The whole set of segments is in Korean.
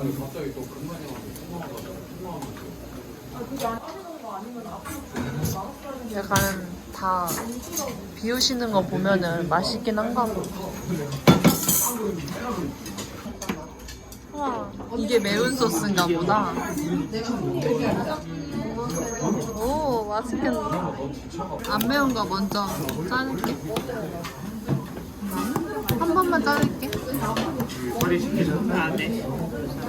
아니 갑자기 또 그런 거 해가지고 약간 다 비우시는 거 보면은 맛있긴 한가 봐. 와, 이게 매운 소스인가 보다. 오, 맛있겠네. 안 매운 거 먼저 자를게. 한 번만 자를게.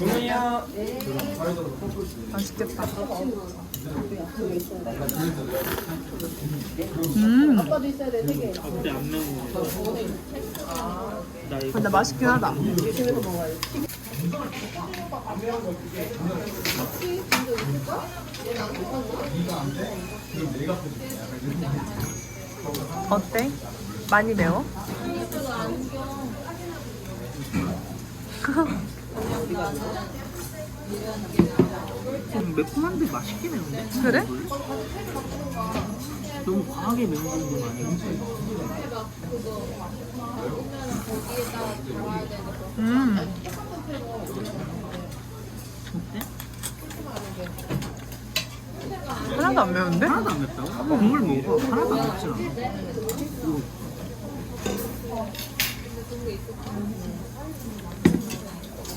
주문이요 맛있겠다. 음, 근데. 나 이거 근데 맛있긴 하다. 어때? 많이 매워? 좀 매콤한데 맛있게 매운데? 그래? 너무 과하게 매운 정도는 아니고. 음, 어때? 하나도 안 매운데? 하나도 안 맵다고? 국물 먹어. 하나도 안 맵지 않아.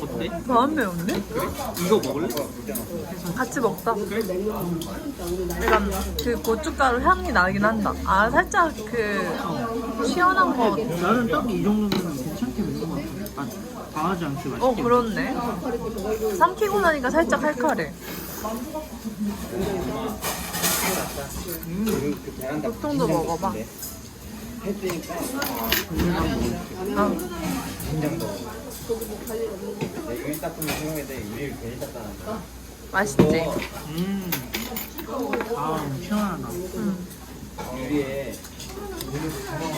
어때? 더안 매운데? 이거 먹을래? 같이 먹자. 약간 그 고춧가루 향이 나긴 한다. 아, 살짝 그 시원한 거. 나는 딱 이 정도면 괜찮게 매운 것 같아. 아, 과하지 않게 맛있게. 어, 그렇네. 삼키고 나니까 살짝 칼칼해. 그 베란다 보통도 먹어봐. 했으니까 어. 긴장도 닦으면 생각했는데 유리를 괜히 닦다는 맛있지? 음. 아, 시원하다. 음. 유리에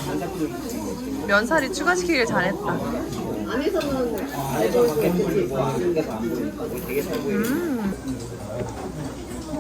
안 닦고 들고 면사리 추가시키길 잘했다. 안에서 밖에 물이 뭐안 들어가서 안 보이니까 그거 되게 잘 보여요 음.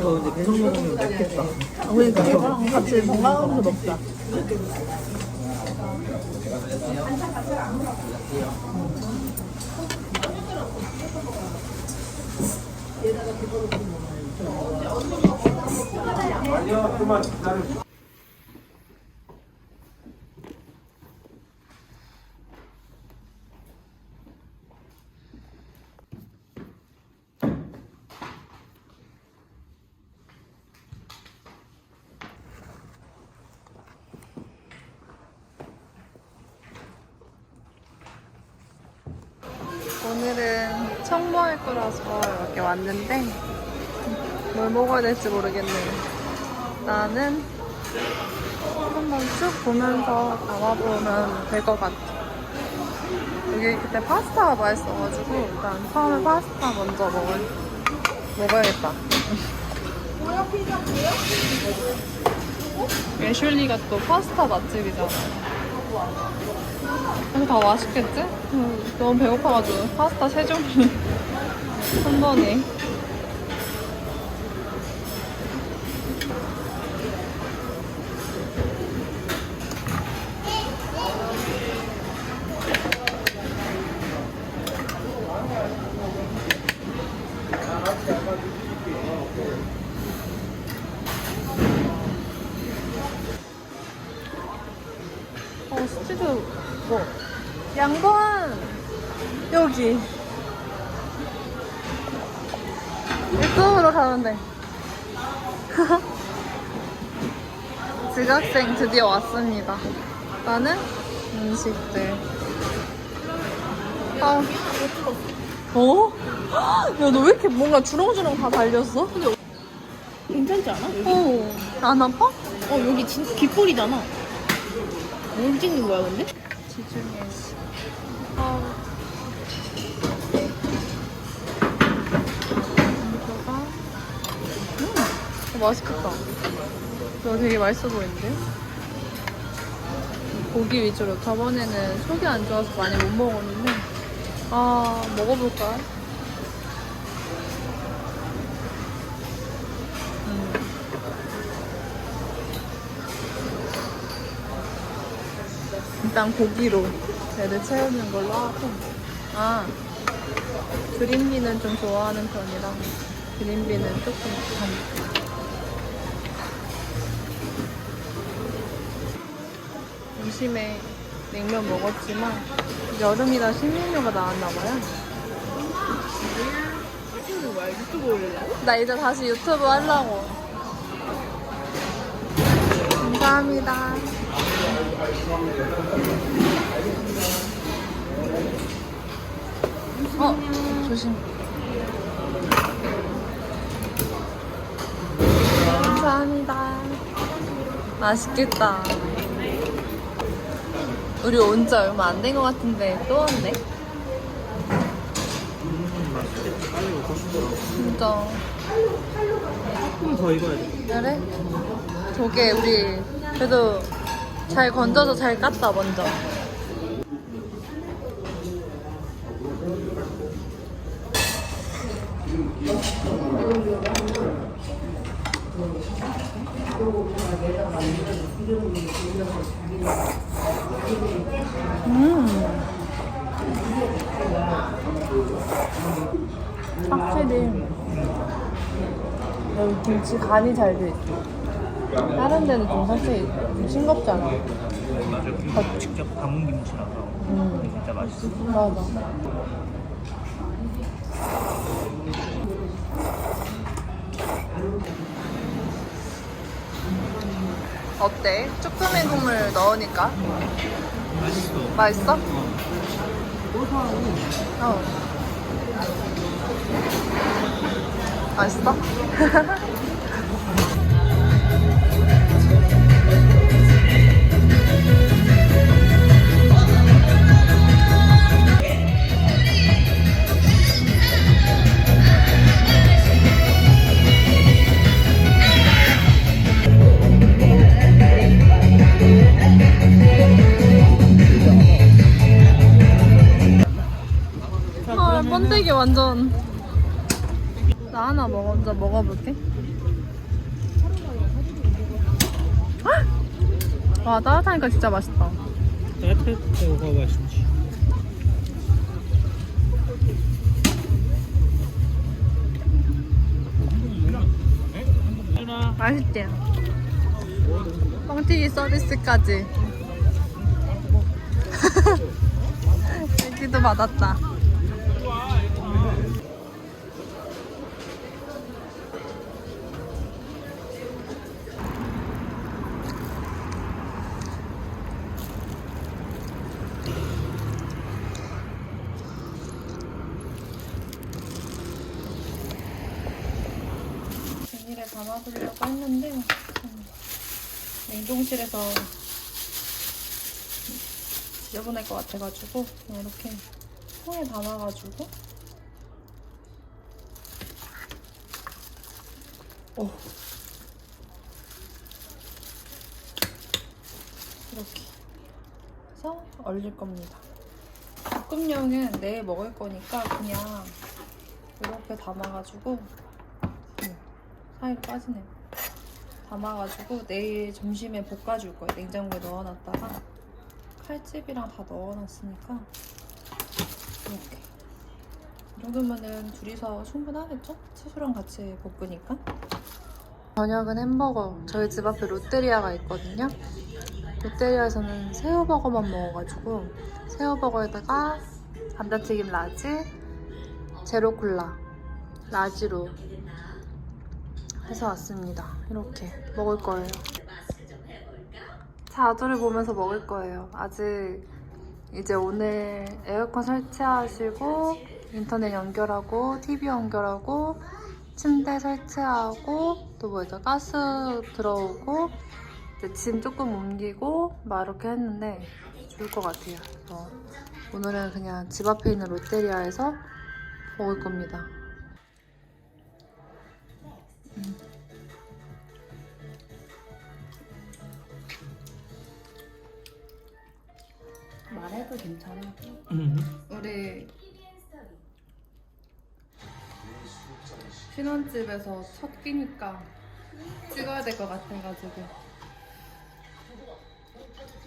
이거 근데 계속 먹으면 맵겠다. 그러니까 이거랑 같이 건강하면서 먹자. 오늘은 청모할 거라서 이렇게 왔는데 뭘 먹어야 될지 모르겠네요. 나는 한번 쭉 보면서 담아보면 될 것 같아. 여기 그때 파스타가 맛있어가지고 일단 처음에 파스타 먼저 먹을, 먹어야겠다. 애슐리가 또 파스타 맛집이잖아. 그래서 다 맛있겠지? 음, 너무 배고파가지고 파스타 세 종류 한 번에 어 스튜디오 뭐 양보한 여기 이쪽으로 가면 돼 지각생 드디어 왔습니다 나는 음식들 아 어? 야, 너 왜 이렇게 뭔가 주렁주렁 다 달렸어? 괜찮지 않아? 여기? 어. 안 아파? 어 여기 진짜 귓볼이잖아. 뭘 찍는 거야 근데? 지중해 씨. 아. 이거가 음, 어, 맛있겠다. 이거 되게 맛있어 보이는데? 고기 위주로. 저번에는 속이 안 좋아서 많이 못 먹었는데, 아, 먹어볼까? 음. 일단 고기로 배를 채우는 걸로 하고 아 그린비는 좀 좋아하는 편이라 그린비는 조금 단 점심에 냉면 먹었지만 여름이라 신메뉴가 나왔나봐요? 나 이제 다시 유튜브 하려고. 감사합니다. 어 조심. 감사합니다. 맛있겠다 우리 온 지 얼마 안 된 것 같은데 또 왔네 맛있겠다. 빨리 먹고 싶더라고. 진짜 조금 더 익어야 돼. 그래? 저게 우리 그래도 잘 건져서 잘 깠다 먼저 확실히 여기 김치 간이 잘 돼 있어. 다른 데는 좀 사실 좀 싱겁잖아. 맞아. 직접 담은 김치라서 음, 진짜 맛있어. 맞아. 어때? 쭈꾸미 국물 넣으니까 맛있어. 맛있어? 고소하고 어. 맛있어? 완전. 나 하나 먹어, 먼저 먹어볼게. 헉! 와, 따뜻하니까 진짜 맛있다. 따뜻해가 맛있지. 맛있지? 뻥튀기 서비스까지. 여기도 받았다. 담아두려고 했는데 음, 냉동실에서 지저분할 것 같아가지고 그냥 이렇게 통에 담아가지고 오 이렇게 해서 얼릴 겁니다. 볶음용은 내일 먹을 거니까 그냥 이렇게 담아가지고 음, 사이로 빠지네요. 담아가지고 내일 점심에 볶아줄 거예요. 냉장고에 넣어놨다가 칼집이랑 다 넣어놨으니까 이렇게 이 정도면은 둘이서 충분하겠죠? 채소랑 같이 볶으니까 저녁은 햄버거 저희 집 앞에 롯데리아가 있거든요 롯데리아에서는 새우버거만 먹어가지고 새우버거에다가 감자튀김 라지 제로콜라 라지로 해서 왔습니다. 이렇게 먹을 거예요. 자두를 보면서 먹을 거예요. 아직 이제 오늘 에어컨 설치하시고 인터넷 연결하고 TV 연결하고 침대 설치하고 또 뭐였죠? 가스 들어오고 이제 짐 조금 옮기고 막 이렇게 했는데 좋을 것 같아요. 그래서 오늘은 그냥 집 앞에 있는 롯데리아에서 먹을 겁니다. 괜찮아. 음. 우리 신혼집에서 첫 끼니까 찍어야 될 것 같아가지고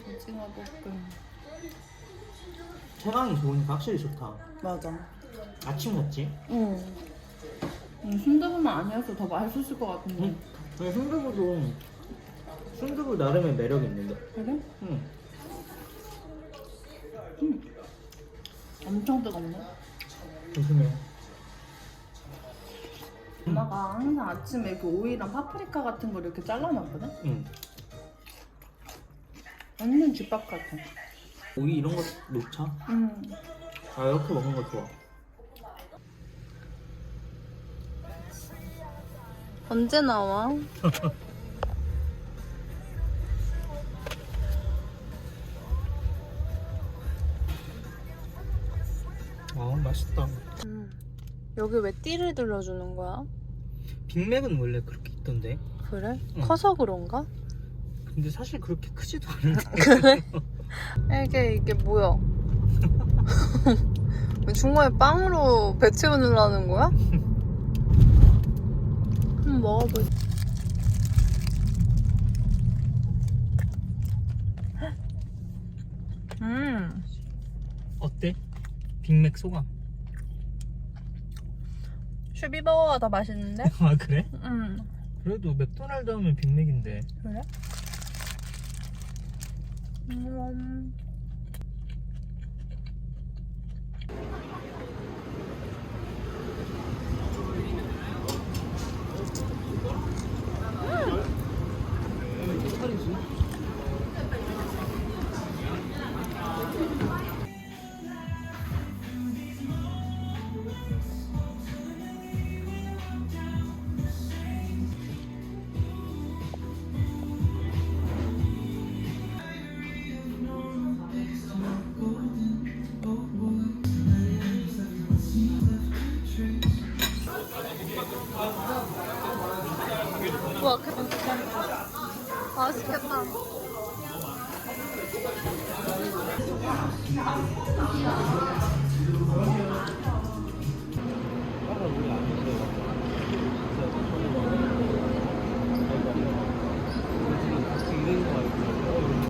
오징어 볶음 체감이 좋으니까 확실히 좋다. 맞아 아침 같지? 응 음, 순두부만 아니어서 더 맛있었을 것 같은데 응. 아니, 순두부도 순두부 나름의 매력이 있는데. 그래? 응. 엄청 뜨겁네 조심해. 엄마가 항상 아침에 이렇게 오이랑 파프리카 같은 걸 이렇게 잘라놨거든? 응. 완전 집밥 같아 오이 이런 거 놓자. 응아 이렇게 먹는 거 좋아. 언제 나와? 맛있다. 음. 여기 왜 띠를 들려주는 거야? 빅맥은 원래 그렇게 있던데. 그래? 응. 커서 그런가? 근데 사실 그렇게 크지도 않은데. 그래? 이게 이게 뭐야? 왜 중간에 빵으로 배 채우려는 거야? 한번 먹어보자. 음, 어때? 빅맥 소감. 슈비버거가 더 맛있는데? 아 그래? 음, 그래도 맥도날드 하면 빅맥인데. 그래? 음. 우와, 그 맛있